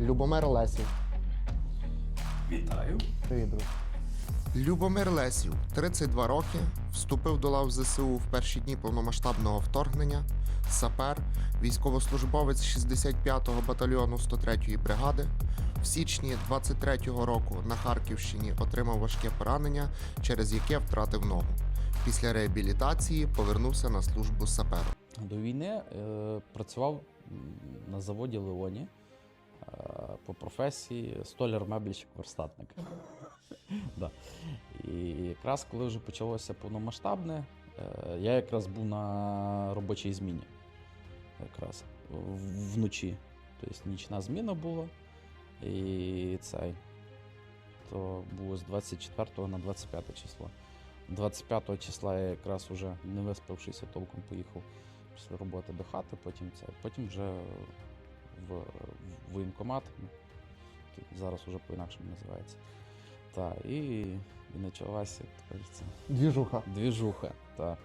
Любомир Лесів. Вітаю. Привіт, друг. Любомир Лесів, 32 роки, вступив до лав ЗСУ в перші дні повномасштабного вторгнення, сапер, військовослужбовець 65-го батальйону 103-ї бригади. В січні 23-го року на Харківщині отримав важке поранення, через яке втратив ногу. Після реабілітації повернувся на службу сапером. До війни е, працював на заводі Леоні по професії столяр меблічок верстатник. да. І якраз коли вже почалося повномасштабне, е, я якраз був на робочій зміні. Якраз вночі. Тобто нічна зміна була. І цей. То було з 24 на 25 число. 25 числа я якраз уже не виспавшися толком поїхав після роботи до хати, потім це. Потім вже в, воєнкомат. ну, Зараз уже по-інакшому називається. Та, і, і почалася, як то кажеться, Двіжуха. двіжуха. Та.